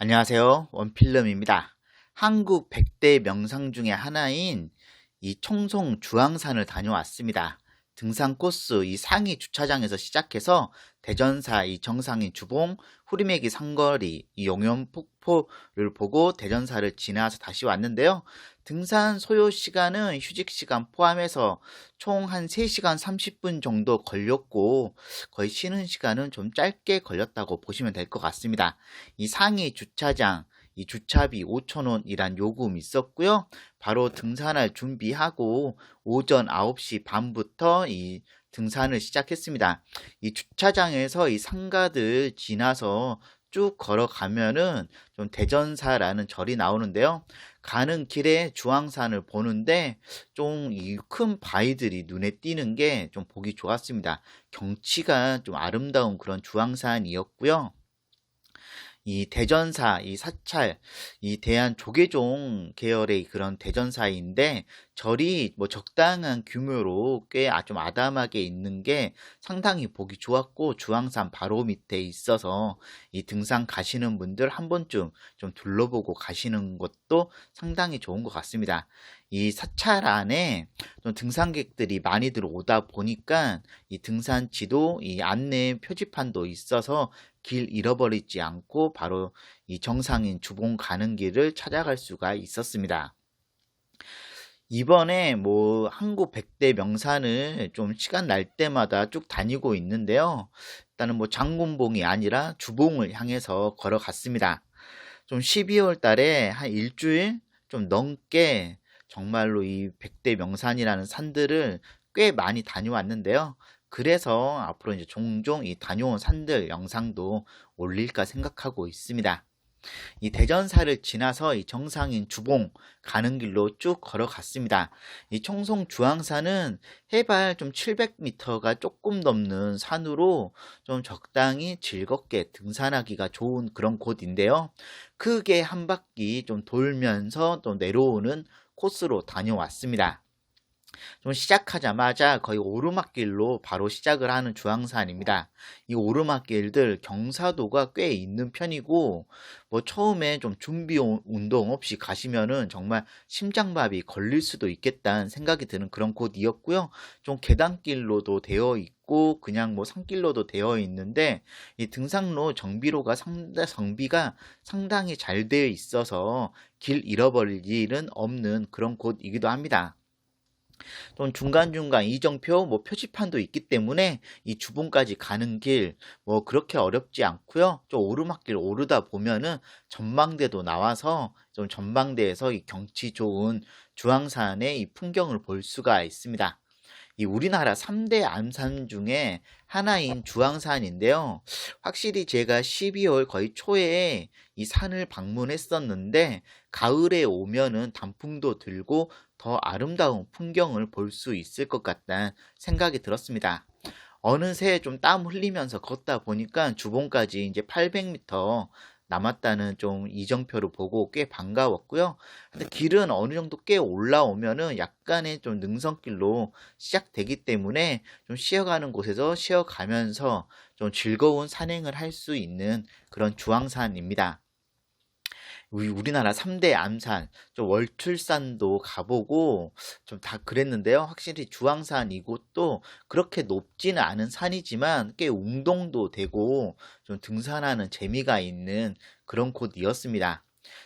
안녕하세요. 원필름입니다. 한국 100대 명상 중에 하나인 이 청송 주황산을 다녀왔습니다. 등산 코스 이 상위 주차장에서 시작해서 대전사 이 정상인 주봉, 후리메기 상거리, 이 용연 폭포를 보고 대전사를 지나서 다시 왔는데요. 등산 소요 시간은 휴식 시간 포함해서 총 한 3시간 30분 정도 걸렸고 거의 쉬는 시간은 좀 짧게 걸렸다고 보시면 될 것 같습니다. 이 상위 주차장 이 주차비 5천원이란 요금이 있었고요. 바로 등산할 준비하고 오전 9시 반부터 이 등산을 시작했습니다. 이 주차장에서 이 상가들 지나서 쭉 걸어가면은 좀 대전사라는 절이 나오는데요. 가는 길에 주황산을 보는데 좀 이 큰 바위들이 눈에 띄는 게 좀 보기 좋았습니다. 경치가 좀 아름다운 그런 주황산이었고요. 이 대전사, 이 사찰, 이 대한 조계종 계열의 그런 대전사인데 절이 뭐 적당한 규모로 꽤 좀 아담하게 있는 게 상당히 보기 좋았고 주황산 바로 밑에 있어서 이 등산 가시는 분들 한 번쯤 좀 둘러보고 가시는 것도 상당히 좋은 것 같습니다. 이 사찰 안에 좀 등산객들이 많이들 오다 보니까 이 등산 지도 이 안내 표지판도 있어서 길 잃어버리지 않고 바로 이 정상인 주봉 가는 길을 찾아갈 수가 있었습니다. 이번에 뭐 한국 100대 명산을 좀 시간 날 때마다 쭉 다니고 있는데요. 일단은 뭐 장군봉이 아니라 주봉을 향해서 걸어갔습니다. 좀 12월 달에 한 일주일 좀 넘게 정말로 이 100대 명산이라는 산들을 꽤 많이 다녀왔는데요. 그래서 앞으로 이제 종종 이 다녀온 산들 영상도 올릴까 생각하고 있습니다. 이 대전사를 지나서 이 정상인 주봉 가는 길로 쭉 걸어갔습니다. 이 청송 주황산은 해발 좀 700m가 조금 넘는 산으로 좀 적당히 즐겁게 등산하기가 좋은 그런 곳인데요. 크게 한 바퀴 좀 돌면서 또 내려오는 코스로 다녀왔습니다. 좀 시작하자마자 거의 오르막길로 바로 시작을 하는 주황산입니다. 이 오르막길들 경사도가 꽤 있는 편이고 뭐 처음에 좀 준비 운동 없이 가시면은 정말 심장마비 걸릴 수도 있겠다는 생각이 드는 그런 곳이었고요. 좀 계단길로도 되어 있고 그냥 뭐 산길로도 되어 있는데 이 등산로 정비로가 상당 정비가 상당히 잘 되어 있어서 길 잃어버릴 일은 없는 그런 곳이기도 합니다. 또 중간중간 이정표 뭐 표지판도 있기 때문에 이 주봉까지 가는 길 뭐 그렇게 어렵지 않고요. 좀 오르막길 오르다 보면은 전망대도 나와서 좀 전망대에서 이 경치 좋은 주황산의 이 풍경을 볼 수가 있습니다. 이 우리나라 3대 암산 중에 하나인 주황산인데요. 확실히 제가 12월 거의 초에 이 산을 방문했었는데 가을에 오면은 단풍도 들고 더 아름다운 풍경을 볼 수 있을 것 같다는 생각이 들었습니다. 어느새 좀 땀 흘리면서 걷다 보니까 주봉까지 이제 800m 남았다는 좀 이정표를 보고 꽤 반가웠고요. 근데 길은 어느 정도 꽤 올라오면은 약간의 좀 능선길로 시작되기 때문에 좀 쉬어가는 곳에서 쉬어가면서 좀 즐거운 산행을 할 수 있는 그런 주황산입니다. 우리나라 3대 암산, 좀 월출산도 가보고 좀 다 그랬는데요. 확실히 주황산 이곳도 그렇게 높지는 않은 산이지만 꽤 운동도 되고 좀 등산하는 재미가 있는 그런 곳이었습니다.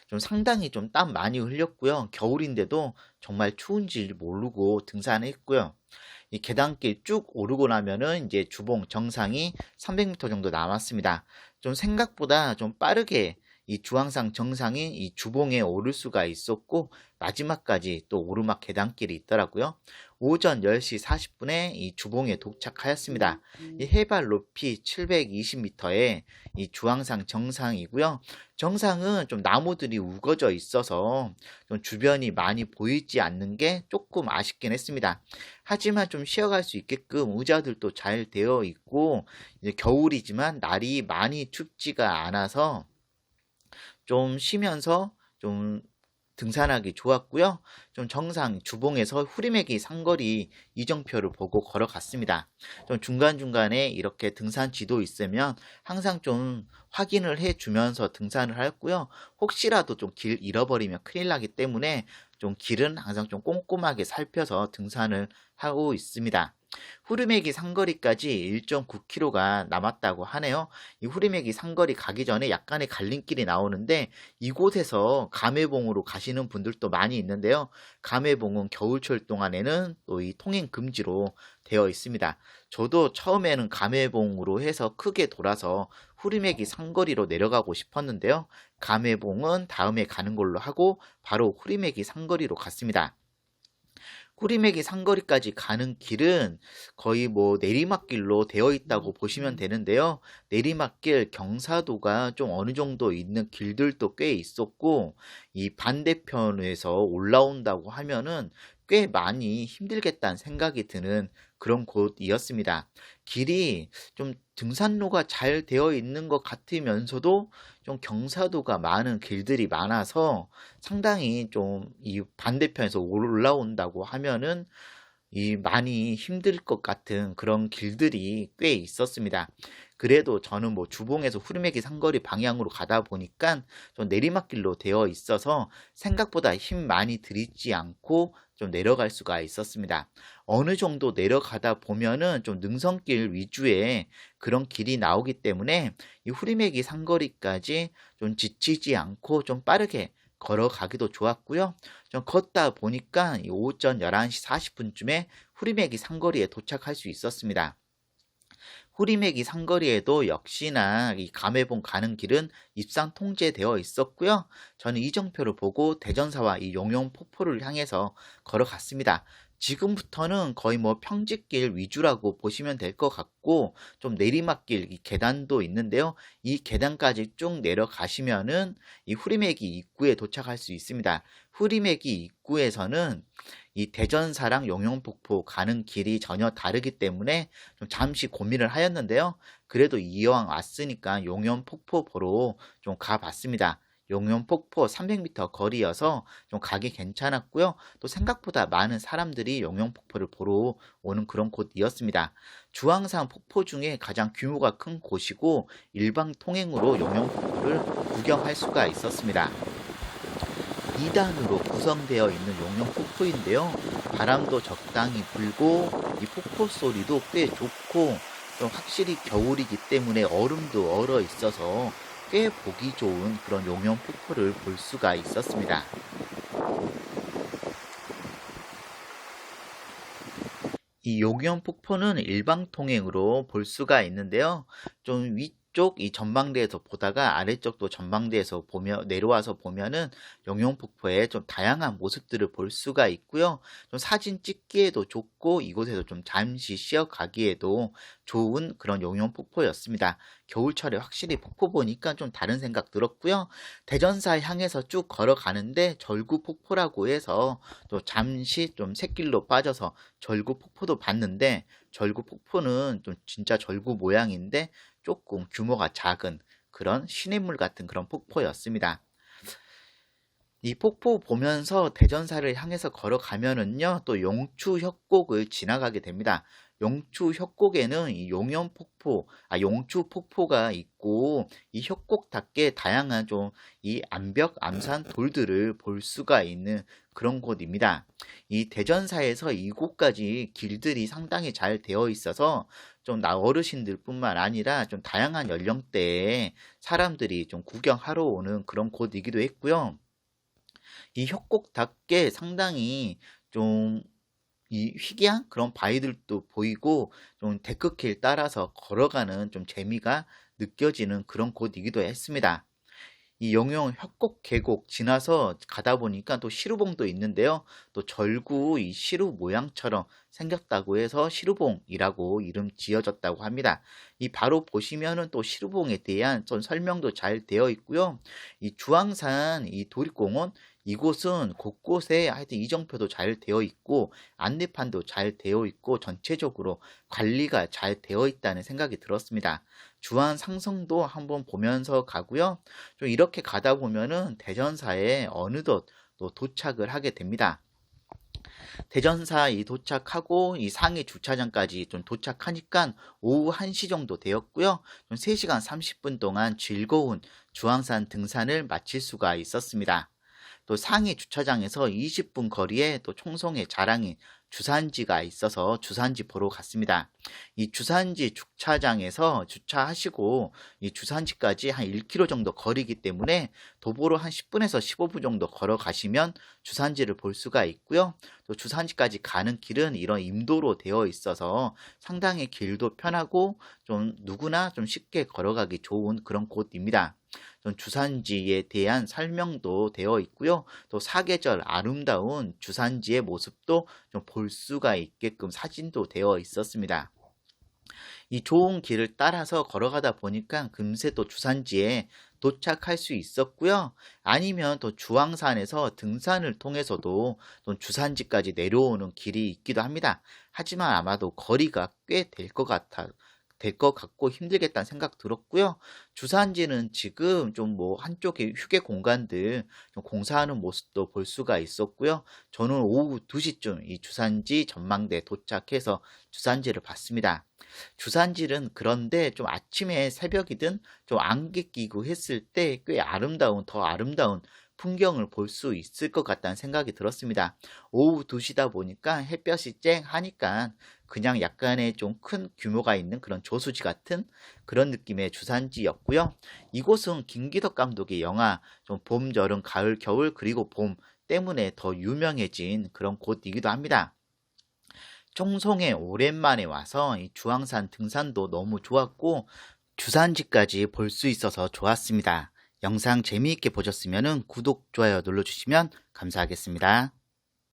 좀 상당히 좀 땀 많이 흘렸고요. 겨울인데도 정말 추운지 모르고 등산했고요. 이 계단길 쭉 오르고 나면은 이제 주봉 정상이 300m 정도 남았습니다. 좀 생각보다 좀 빠르게 이 주황상 정상인 이 주봉에 오를 수가 있었고 마지막까지 또 오르막 계단길이 있더라고요. 오전 10시 40분에 이 주봉에 도착하였습니다. 이 해발 높이 720m의 이 주황상 정상이고요. 정상은 좀 나무들이 우거져 있어서 좀 주변이 많이 보이지 않는 게 조금 아쉽긴 했습니다. 하지만 좀 쉬어갈 수 있게끔 의자들도 잘 되어 있고 겨울이지만 날이 많이 춥지가 않아서 좀 쉬면서 좀 등산하기 좋았고요. 좀 정상 주봉에서 후리매기 상거리 이정표를 보고 걸어갔습니다. 좀 중간중간에 이렇게 등산 지도 있으면 항상 좀 확인을 해주면서 등산을 하였고요. 혹시라도 좀 길 잃어버리면 큰일 나기 때문에 좀 길은 항상 좀 꼼꼼하게 살펴서 등산을 하고 있습니다. 후르메기 상거리까지 1.9km가 남았다고 하네요. 이 후르메기 상거리 가기 전에 약간의 갈림길이 나오는데 이곳에서 감해봉으로 가시는 분들도 많이 있는데요. 감해봉은 겨울철 동안에는 또 이 통행 금지로 되어 있습니다. 저도 처음에는 감해봉으로 해서 크게 돌아서 후리메기 상거리로 내려가고 싶었는데요. 감해봉은 다음에 가는 걸로 하고 바로 후리메기 상거리로 갔습니다. 후리맥이 상거리까지 가는 길은 거의 뭐 내리막길로 되어 있다고 보시면 되는데요. 내리막길 경사도가 좀 어느 정도 있는 길들도 꽤 있었고 이 반대편에서 올라온다고 하면은 꽤 많이 힘들겠다는 생각이 드는 그런 곳이었습니다. 길이 좀 등산로가 잘 되어 있는 것 같으면서도 좀 경사도가 많은 길들이 많아서 상당히 좀 이 반대편에서 올라온다고 하면은 이 많이 힘들 것 같은 그런 길들이 꽤 있었습니다. 그래도 저는 뭐 주봉에서 후르메기 상거리 방향으로 가다 보니까 좀 내리막길로 되어 있어서 생각보다 힘 많이 들이지 않고 좀 내려갈 수가 있었습니다. 어느 정도 내려가다 보면은 좀 능선길 위주의 그런 길이 나오기 때문에 이 후리메기 상거리까지 좀 지치지 않고 좀 빠르게 걸어가기도 좋았고요. 좀 걷다 보니까 오전 11시 40분쯤에 후리메기 상거리에 도착할 수 있었습니다. 후리맥이 상거리에도 역시나 이 감해봉 가는 길은 입상 통제되어 있었고요. 저는 이정표를 보고 대전사와 이 용용 폭포를 향해서 걸어갔습니다. 지금부터는 거의 뭐 평지길 위주라고 보시면 될 것 같고 좀 내리막길 이 계단도 있는데요. 이 계단까지 쭉 내려가시면은 이 후리맥이 입구에 도착할 수 있습니다. 후리맥이 입구에서는 이 대전사랑 용영폭포 가는 길이 전혀 다르기 때문에 좀 잠시 고민을 하였는데요. 그래도 이왕 왔으니까 용영폭포 보러 좀 가봤습니다. 용영폭포 300m 거리여서 좀 가기 괜찮았고요. 또 생각보다 많은 사람들이 용영폭포를 보러 오는 그런 곳이었습니다. 주황산 폭포 중에 가장 규모가 큰 곳이고 일방 통행으로 용영폭포를 구경할 수가 있었습니다. 2단으로 구성되어 있는 용영 폭포인데요. 바람도 적당히 불고 이 폭포 소리도 꽤 좋고 좀 확실히 겨울이기 때문에 얼음도 얼어 있어서 꽤 보기 좋은 그런 용영 폭포를 볼 수가 있었습니다. 이 용영 폭포는 일방 통행으로 볼 수가 있는데요. 좀 위, 위쪽 이 전망대에서 보다가 아래쪽도 전망대에서 보며 내려와서 보면은 영용 폭포의 좀 다양한 모습들을 볼 수가 있고요. 좀 사진 찍기에도 좋고 이곳에서 좀 잠시 쉬어 가기에도 좋은 그런 용용폭포였습니다. 겨울철에 확실히 폭포 보니까 좀 다른 생각 들었고요. 대전사 향해서 쭉 걸어가는데 절구 폭포라고 해서 또 잠시 좀 샛길로 빠져서 절구 폭포도 봤는데 절구 폭포는 좀 진짜 절구 모양인데 조금 규모가 작은 그런 시냇물 같은 그런 폭포였습니다. 이 폭포 보면서 대전사를 향해서 걸어가면은요, 또 용추 협곡을 지나가게 됩니다. 용추 협곡에는 이 용연 폭포, 아, 용추 폭포가 있고, 이 협곡답게 다양한 좀 이 암벽, 암산 돌들을 볼 수가 있는 그런 곳입니다. 이 대전사에서 이곳까지 길들이 상당히 잘 되어 있어서 좀 나 어르신들 뿐만 아니라 좀 다양한 연령대의 사람들이 좀 구경하러 오는 그런 곳이기도 했고요. 이 협곡답게 상당히 좀 이 희귀한 그런 바위들도 보이고 좀 데크길 따라서 걸어가는 좀 재미가 느껴지는 그런 곳이기도 했습니다. 이 영영 협곡 계곡 지나서 가다 보니까 또 시루봉도 있는데요. 또 절구 이 시루 모양처럼 생겼다고 해서 시루봉이라고 이름 지어졌다고 합니다. 이 바로 보시면은 또 시루봉에 대한 좀 설명도 잘 되어 있고요. 이 주황산 이 도립공원 이곳은 곳곳에 하여튼 이정표도 잘 되어 있고 안내판도 잘 되어 있고 전체적으로 관리가 잘 되어 있다는 생각이 들었습니다. 주한 상성도 한번 보면서 가고요. 좀 이렇게 가다 보면은 대전사에 어느덧 또 도착을 하게 됩니다. 대전사 이 도착하고 이 상해 주차장까지 좀 도착하니까 오후 1시 정도 되었고요. 좀 3시간 30분 동안 즐거운 주황산 등산을 마칠 수가 있었습니다. 또 상해 주차장에서 20분 거리에 또 총성의 자랑인 주산지가 있어서 주산지 보러 갔습니다. 이 주산지 주차장에서 주차하시고 이 주산지까지 한 1km 정도 거리기 때문에 도보로 한 10분에서 15분 정도 걸어가시면 주산지를 볼 수가 있고요. 또 주산지까지 가는 길은 이런 임도로 되어 있어서 상당히 길도 편하고 좀 누구나 좀 쉽게 걸어가기 좋은 그런 곳입니다. 좀 주산지에 대한 설명도 되어 있고요. 또 사계절 아름다운 주산지의 모습도 좀 볼 수가 있게끔 사진도 되어 있었습니다. 이 좋은 길을 따라서 걸어가다 보니까 금세 또 주산지에 도착할 수 있었고요. 아니면 또 주황산에서 등산을 통해서도 또 주산지까지 내려오는 길이 있기도 합니다. 하지만 아마도 거리가 꽤 될 것 같아 될 것 같고 힘들겠다는 생각 들었고요. 주산지는 지금 좀 뭐 한쪽에 휴게 공간들 좀 공사하는 모습도 볼 수가 있었고요. 저는 오후 2시쯤 이 주산지 전망대 도착해서 주산지를 봤습니다. 주산지는 그런데 좀 아침에 새벽이든 좀 안개 끼고 했을 때 꽤 아름다운, 더 아름다운 풍경을 볼 수 있을 것 같다는 생각이 들었습니다. 오후 2시다 보니까 햇볕이 쨍하니까 그냥 약간의 좀 큰 규모가 있는 그런 저수지 같은 그런 느낌의 주산지였고요. 이곳은 김기덕 감독의 영화 좀 봄, 여름, 가을, 겨울 그리고 봄 때문에 더 유명해진 그런 곳이기도 합니다. 총송에 오랜만에 와서 이 주황산 등산도 너무 좋았고 주산지까지 볼 수 있어서 좋았습니다. 영상 재미있게 보셨으면 구독, 좋아요 눌러주시면 감사하겠습니다.